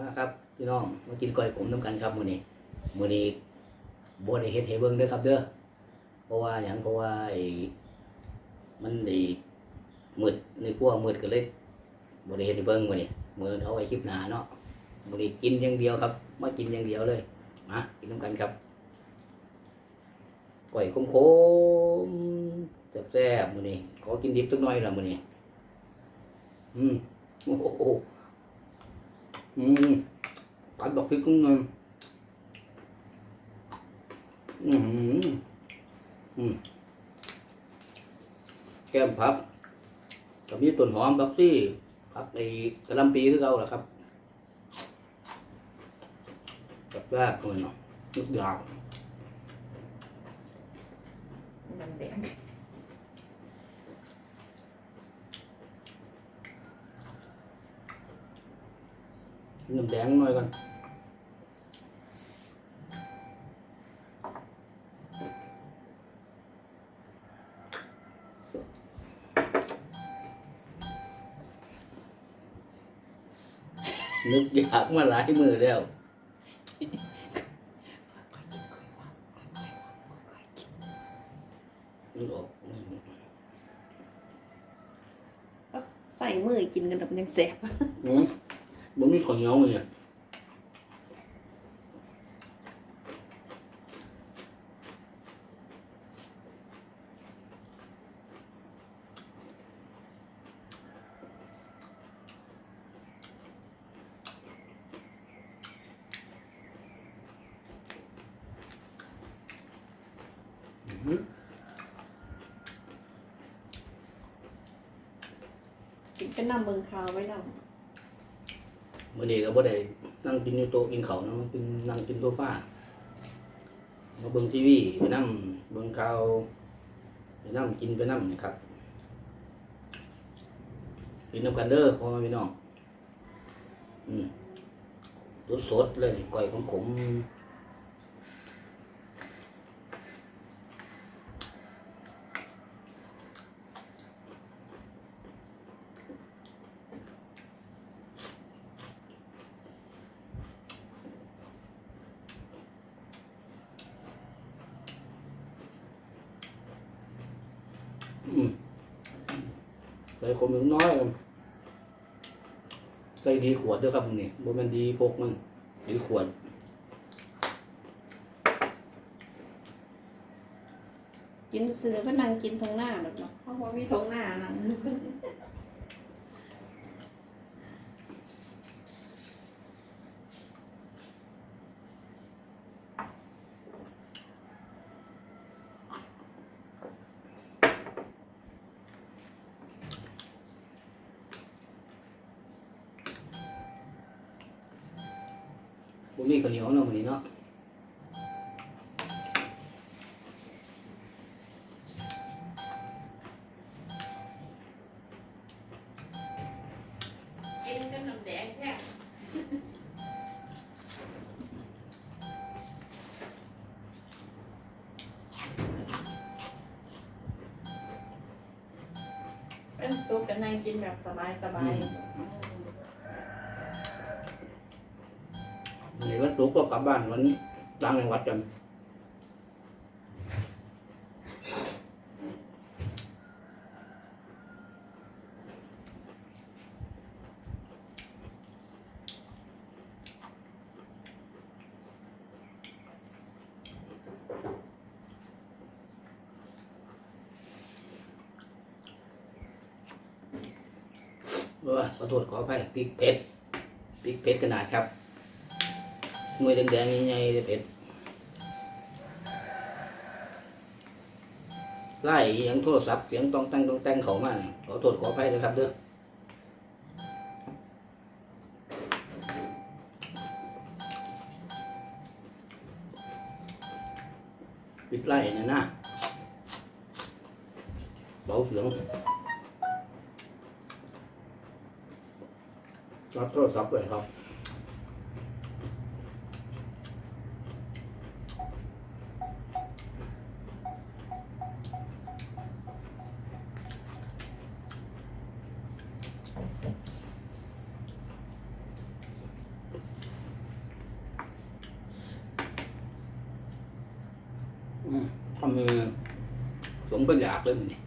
นะครับพี่น้องมากินก้อยขมน้ำกันครับมื้อนี้มื้อนี้บ่ได้เฮ็ดให้เบิ่งเด้อครับเด้อเพราะว่าหยังเพราะว่าไอ้มันไอ้มืดในครัวมืดก็เลยบ่ได้เฮ็ดให้เบิ่งมื้อนี้มื้อเอาไว้คลิปหน้าเนาะมื้อนี้กินอย่างเดียวครับมากินอย่างเดียวเลยมากินน้ำกันครับก้อยขมๆแซ่บๆมื้อนี้ขอกินดิบสักหน่อยละมื้อนี้อืมโอ้โห อืมผัดดอกพริกกุ้งเงินอืมอืมแก้มพับกับมีต้นหอมบักซี่พักไอ้กระลำปีคือเราแหละครับกับแรกเลยเนาะทุกยาว น้ำแดง น้ำแดงหน่อยกันนึกอยากมาหลายมือแล้วนึกออกอืมก็ใส่มือกินกันแบบยังแสบอืมบ่มี ข้าวเหนียวเลยเนี่ยกินเป็นำเบิงคาวไว้น มื่อนี้ก็บ่ได้นั่งกินอยู่โต๊ะกินข้าวเนาะกินนั่งกินโซฟามาเบิ่งทีวีไปนั่งเบิ่งข่าวไปนั่งกินไปนั่งนะครับกินน้ำกันเด้อพ่อแม่พี่น้องอืมสดๆเลยก้อยของผม ใส่ขมน้อยใส่ดีขวดเด้วยครับมึงนี่บ่แม่นดีพกมันดีขวดำกินเสือก็นั่งกินทางหน้าแบบเนาะเพราะว่ามีทางหน้านั่ง บ่มีข้าวเหนียวเนาะมื้อนี้เนาะกินกันน้ำแดงแค่เป็นซุปกันนั่งกินแบบสบายสบาย มื้อนี้วันศุกก็กลับบ้านวันต่างจังหวัดกันขอโทษขออภัยพริกเผ็ดพริกเผ็ดขนาดครับ หน่วยแดงๆใหญ่ๆเลยเผ็ดไล่ยังโทรศัพท์เสียงต้องแต่งต้องแต่งเขามาเนี่ยขอโทษขออภัยเลยครับเด้อปิดไล่เนี่ยนะเบาเสียงรับโทรศัพท์เลยครับ ผมก็อยากเลยมันนี่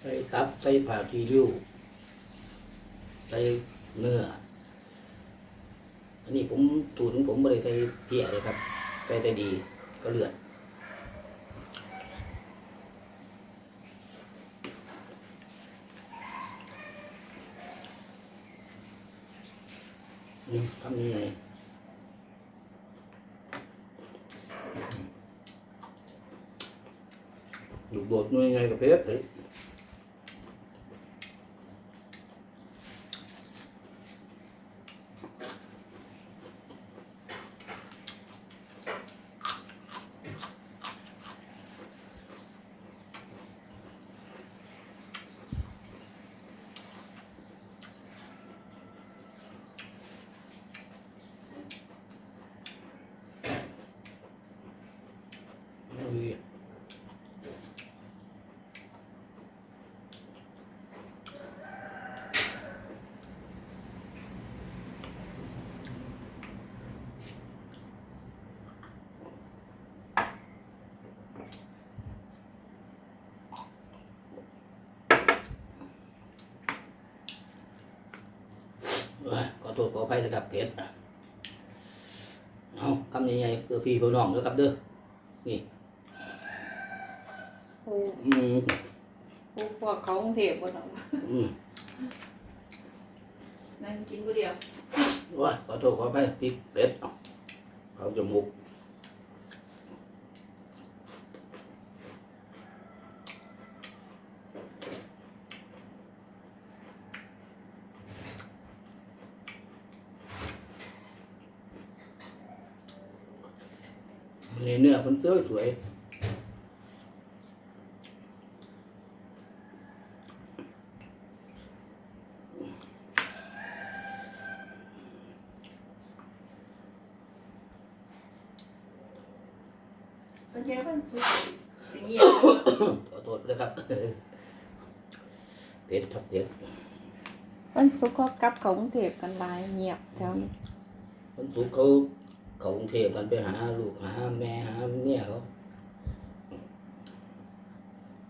ใส่ ตับใส่ผักกีริ้วใส่เนื้อ อันนี้ผมสูตรของผมไม่ได้ใส่เพี้ยเลยครับใส่แต่ดีก็เลือดทำยังไงลูโดดหน่วยไงกับเพชรเลย Rồi, có tôi có phải là gặp hết không cầm như vậy cứ phi vào nòng nữa gặp đưa ปูอืมปูพวกเขากรุงเทพบ่เนาะอืมนั่งกินผู้เดียวว่าขอโทษขอไปพริกเป็ดเอาเขาจมูกเนื้อมันสวยสวยส่วนใหญ่มันสุกสิเงียบขอโทษด้วยครับเผ็ดครับเผ็ดมันสุกก็กลับเขากรุงเทพกันหลายเงียบแถวนี้คนสุกเขา เขากรุงเทพกันไปหาลูกหาแม่หาเมียเขา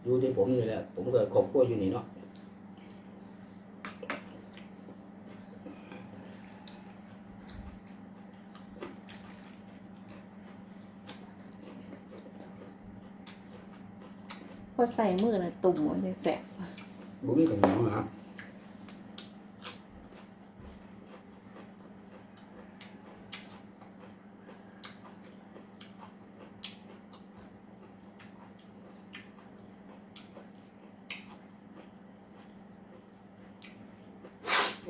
อยู่ที่ผมนี่แหละ ผมก็ครอบครัวอยู่นี่เนาะพอใส่มือน่ะตุ่มมันจะแสบบุ้มีกับหมอฮะ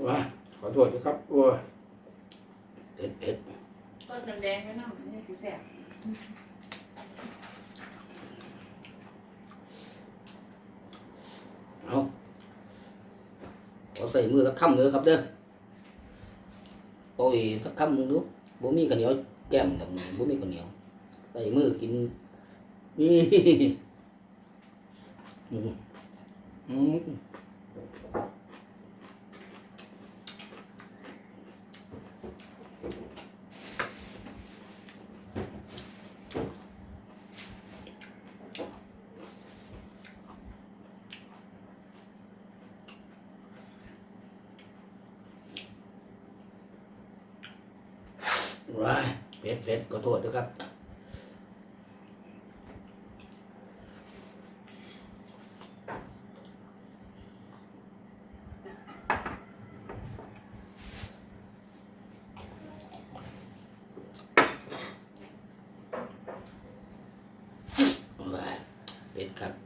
ว้าขอโทษนะครับโอ้ยเผ็ดเผ็ดสดน้ำแดงไว้น้ำนี่สิแสบเอาขอใส่มือสักคำเลยครับเด้อโอ้ยสักคำหนึงดูบ่มีข้าวเหนียวแก้มกับบ่มีข้าวเหนียว ใส่มือกินนี่อืมอืมว้าย เผ็ดเผ็ดขอโทษด้วยครับเป็ดครับ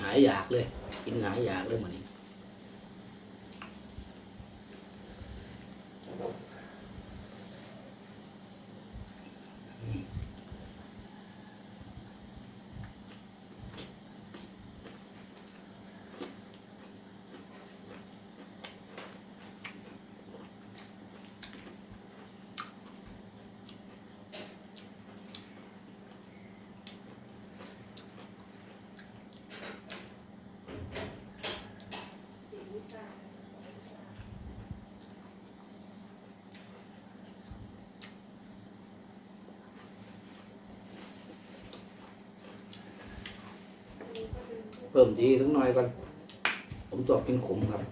หายอยากเลย กินหายอยากเลยมื้อนี้ เพิ่มดีสักหน่อยก่อนผมชอบกินขมครับ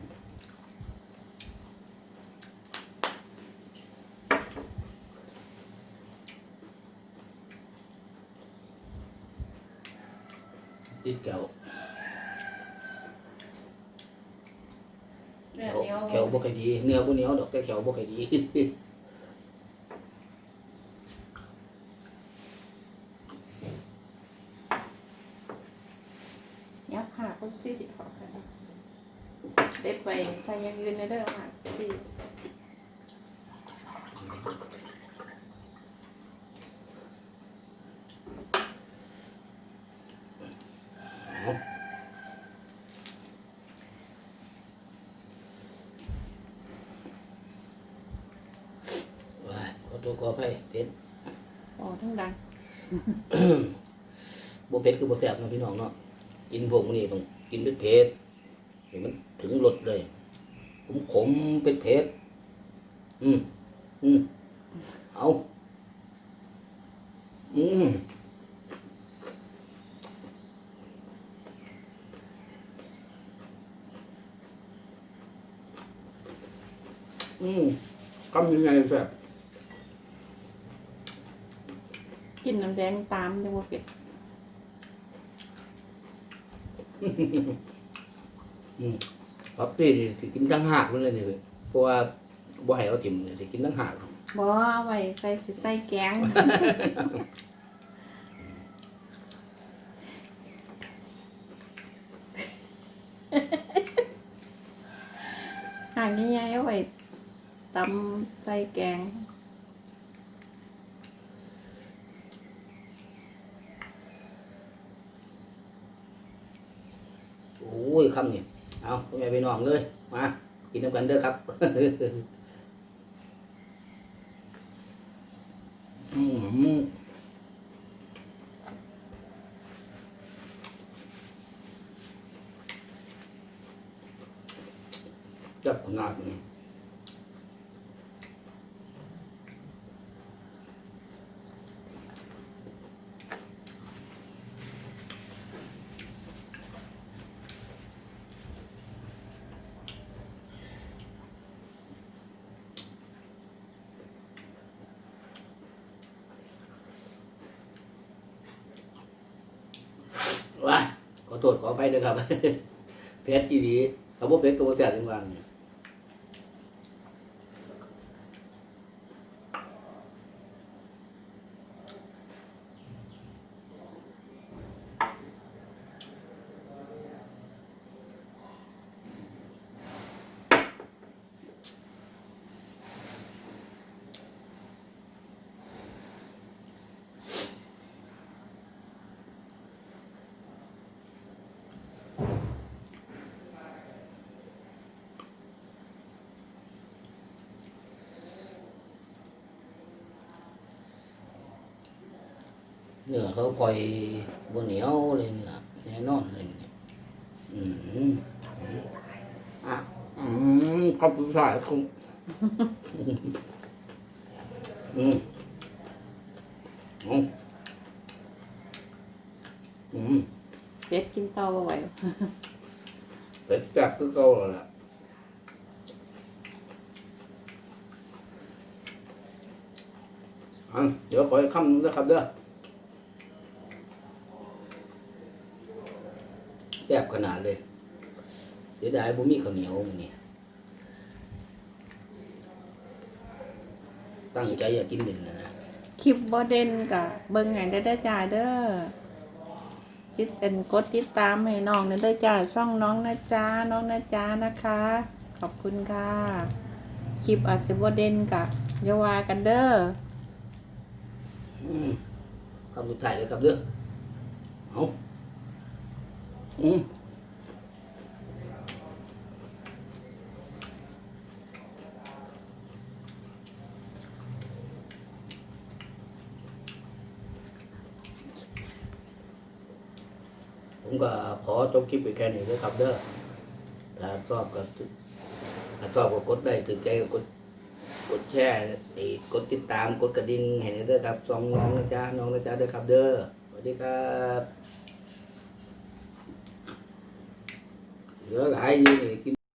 ติดแก้วเนื้อแก้วเหนียวแก้วบ่ค่อยดี เนื้อบ่เหนียวดอกแต่แก้วบ่ค่อยดี ยับหักคนซี่ขอกันเด็ดไปใส่ยังอื่นในเด้อหักซี่เอาว้ายขอโทษขออภัยเผ็ดอ๋อทั้งดังบ่เผ็ดคือบ่แซ่บเนาะพี่น้องเนาะกินพวกนี้ต้อง กินเผ็ดเผ็ดให้มันถึงรสเลยผมขมเผ็ดเผ็ดอืมอืมเอาอืมอืมคำยังไงแซ่บกินน้ำแดงตามจังว่าเป็ด ป๊อปปี้นี่สิกินทั้งหากมันเลยนี่เว้ยเพราะว่าบ่ให้เอาจิ้มนี่สิกินทั้งหากบ่เอาไว้ใส่สิใส่แกงหางใหญ่ๆเอาไว้ตำใส่แกง โอ้ยคำนี่เอาพ่อแม่พี่น้องเลยมากินน้ำกันเด้อครับ อืมจับขนาดนี้ว้ายขอ โทษขออภัยนะครับเพชรอีดีเขาบอกเพชรตัวแสบจังหวัดเนี่ย เนื้อเขาคอยบนเหนียวเลยเนื้อแน่นอนเลยเนี่ยอืมอะอืมขอบคุณสายคุณอืมอืมอืมเป็ดกินต่อบ่ไหวเป็ดแซ่บคือเก่าแล้วล่ะอันเดี๋ยวขออีกคำหนึงนะครับเด้อแซ่ บขนาดเลยเสียดายบ่มีข้าวเหนียวมื้อนี้ตั้งใจอยากกินเด่นนะนะคลิปบ่เด่นกะเบิ่งไงได้อเด้อจ้าเด้อติดเป็นกดติดตามให้น้องนะเด้อจ้าช่องน้องนะจ๊ะน้องนะจ๊ะนะคะ ขอบคุณค่ะคลิปอาจสิบเด่นกะอย่าว่ากันเด้ออืมคำสุดท้ายเลยครับเด้อเอา อืมผมก็ขอจบคลิปไปแค่นี้เลยครับเด้อถ้าชอบก็ถ้าชอบก็กดได้ถึงใจก็กดกดแชร์กดติดตามกดกระดิ่งให้หน่อยเด้อครับสองน้องนะจ๊ะน้องนะจ๊ะเด้อครับเด้อสวัสดีครับ เหลือหลายอยู่นี่กิน